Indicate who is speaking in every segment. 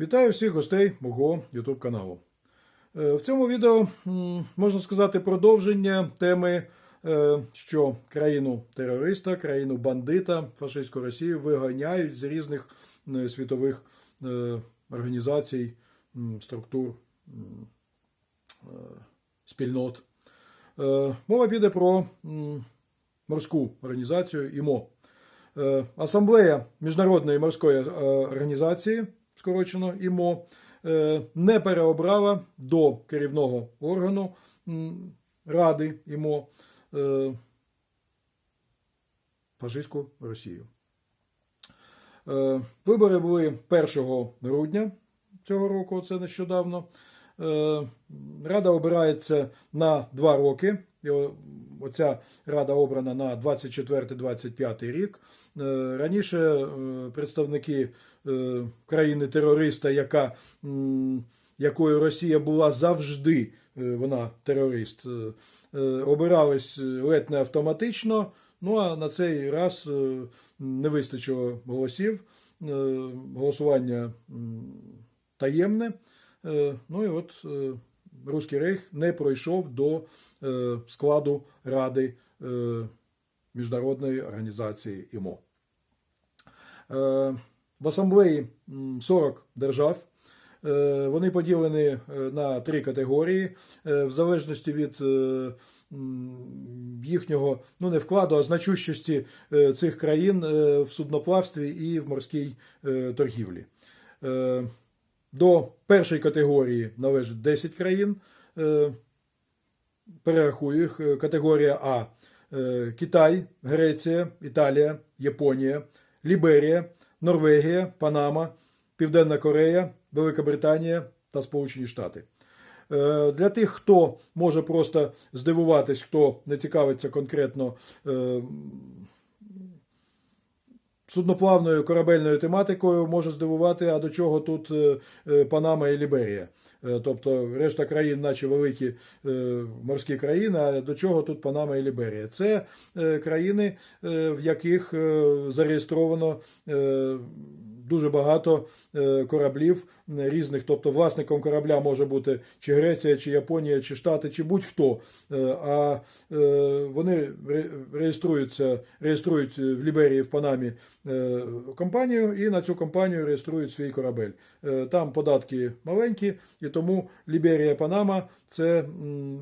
Speaker 1: Вітаю всіх гостей мого YouTube каналу. Е, В цьому відео можна сказати продовження теми, е, що країну терориста, країну бандита, фашистську Росію виганяють з різних світових е, організацій, структур, спільнот. Мова піде про морську організацію ІМО. Асамблея Міжнародної морської організації, скорочено ІМО, е, не переобрала до керівного органу Ради ІМО е, фашистську Росію. Е, Вибори були 1 грудня цього року, це нещодавно. Рада обирається на два роки. Оця рада обрана на 24-25 рік. Е, Раніше е, представники е, країни-терориста, яка, якою Росія була завжди, вона терорист, обирались ледь не автоматично. Ну а на цей раз не вистачило голосів. Голосування таємне. Ну і от Руський Рейх не пройшов до е, складу Ради е, Міжнародної організації ІМО. Е, В асамблеї 40 держав. Вони поділені на три категорії в залежності від їхнього ну не вкладу, а значущості цих країн в судноплавстві і в морській торгівлі. До першої категорії належить 10 країн. Е, Перерахую їх. Е, Категорія А: Е, Китай, Греція, Італія, Японія, Ліберія, Норвегія, Панама, Південна Корея, Велика Британія та Сполучені Штати. Для тих, хто може просто здивуватись, хто не цікавиться конкретно судноплавною корабельною тематикою, може здивувати, а до чого тут е, е, Панама і Ліберія. Е, Тобто решта країн, наче великі морські країни, а до чого тут Панама і Ліберія? Це країни, в яких зареєстровано дуже багато е, кораблів е, різних. Тобто власником корабля може бути чи Греція, чи Японія, чи Штати, чи будь-хто. Е, А вони ре- реєструються, реєструють в Ліберії, в Панамі компанію і на цю компанію реєструють свій корабель. Там податки маленькі, і тому Ліберія, Панама це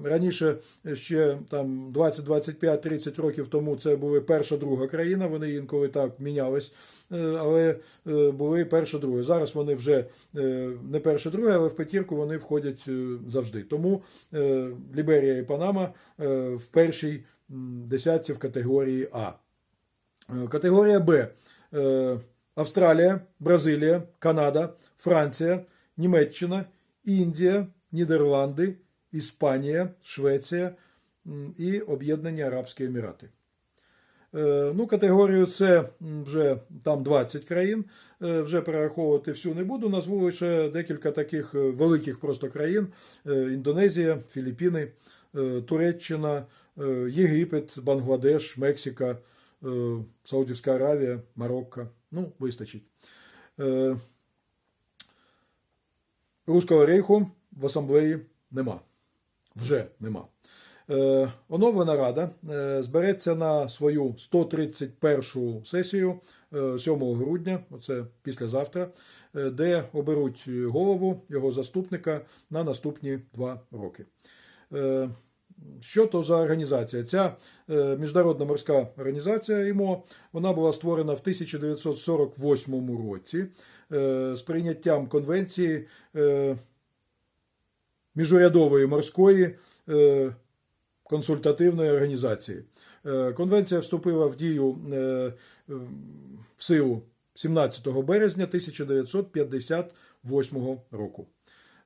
Speaker 1: раніше ще там 20, 25, 30 років тому це були перша друга країна. Вони інколи так мінялись, але були перша друга. Зараз вони вже е, не перша друга, але в п'ятірку вони входять е, завжди. Тому е, Ліберія і Панама в першій десятці в категорії А. Категорія Б. Австралія, Бразилія, Канада, Франція, Німеччина, Індія, Нідерланди, Іспанія, Швеція і Об'єднані Арабські Емірати. Е, Ну, категорію С вже там 20 країн. Е, Вже перераховувати всю не буду. Назву лише декілька таких е, великих просто країн: Індонезія, Філіппіни, Туреччина, Єгипет, Бангладеш, Мексика, Саудівська Аравія, Марокко. Ну, вистачить. Руського рейху в асамблеї нема. Вже нема. Е, Оновлена рада е, збереться на свою 131 сесію е, 7 грудня, оце післязавтра, е, де оберуть голову його заступника на наступні два роки. Е, Що то за організація? Ця е, міжнародна морська організація ІМО вона була створена в 1948 році е, з прийняттям конвенції е, міжурядової морської е, консультативної організації. Е, Конвенція вступила в дію е, в силу 17 березня 1958 року.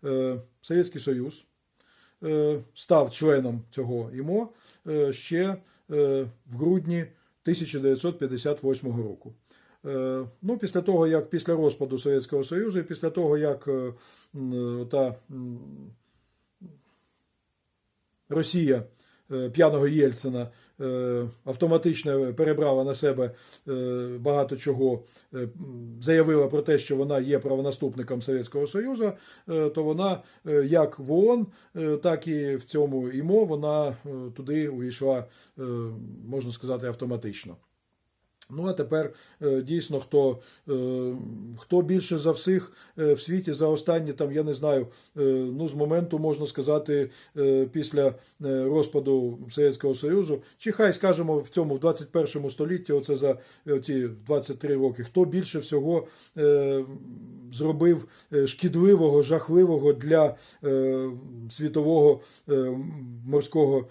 Speaker 1: Е, Совєтський Союз став членом цього ІМО ще в грудні 1958 року. Ну, після того, як після розпаду Совєтського Союзу, і після того, як та Росія п'яного Єльцина е, автоматично перебрала на себе е, багато чого, е, заявила про те, що вона є правонаступником Совєтського Союзу, е, то вона е, як в ООН, е, так і в цьому ІМО вона е, туди увійшла, е, можна сказати, автоматично. Ну, а тепер е, дійсно, хто, е, хто більше за всіх е, в світі за останні, там, я не знаю, ну, з моменту, можна сказати, після розпаду Совєтського Союзу, чи хай скажемо в цьому в 21 столітті, оце за ці 23 роки, хто більше всього зробив шкідливого, жахливого для світового морського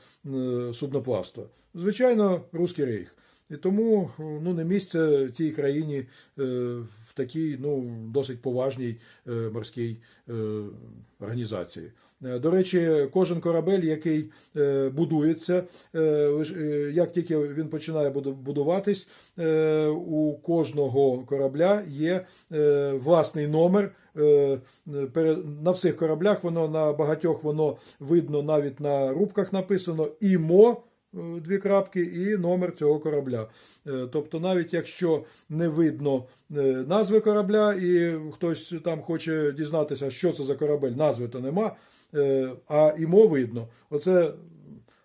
Speaker 1: судноплавства? Звичайно, Руський Рейх. І тому ну, не місце тій країні е, в такій ну, досить поважній е, морській е, організації. Е, До речі, кожен корабель, який е, будується, е, е, як тільки він починає будуватись, е, у кожного корабля є е, власний номер. Е, На всіх кораблях воно на багатьох воно видно навіть на рубках написано ІМО е, дві крапки і номер цього корабля. Е, Тобто, навіть якщо не видно е, назви корабля, і хтось там хоче дізнатися, що це за корабель, назви то нема, е, а ІМО видно. Оце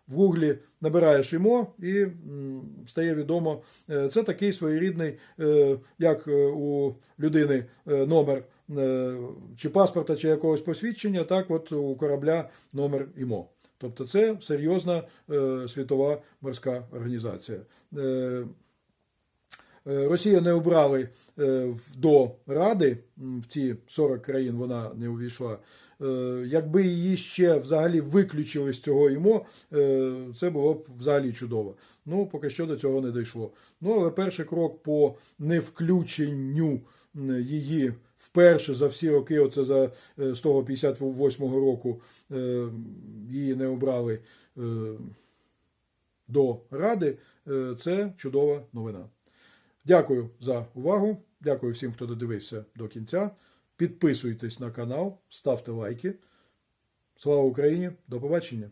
Speaker 1: в гуглі набираєш ІМО і стає відомо. Е, Це такий своєрідний, е, як е, у людини е, номер е, чи паспорта, чи якогось посвідчення, так от у корабля номер ІМО. Тобто це серйозна е, світова морська організація. Е, е, Росія не обрали до Ради, в ці 40 країн вона не увійшла. Якби її ще взагалі виключили з цього ІМО, це було б взагалі чудово. Ну, поки що до цього не дійшло. Ну, але перший крок по невключенню її вперше за всі роки, оце за е, з того 58-го року, е, її не обрали е, до Ради. Це чудова новина. Дякую за увагу. Дякую всім, хто додивився до кінця. Підписуйтесь на канал, ставте лайки. Слава Україні! До побачення!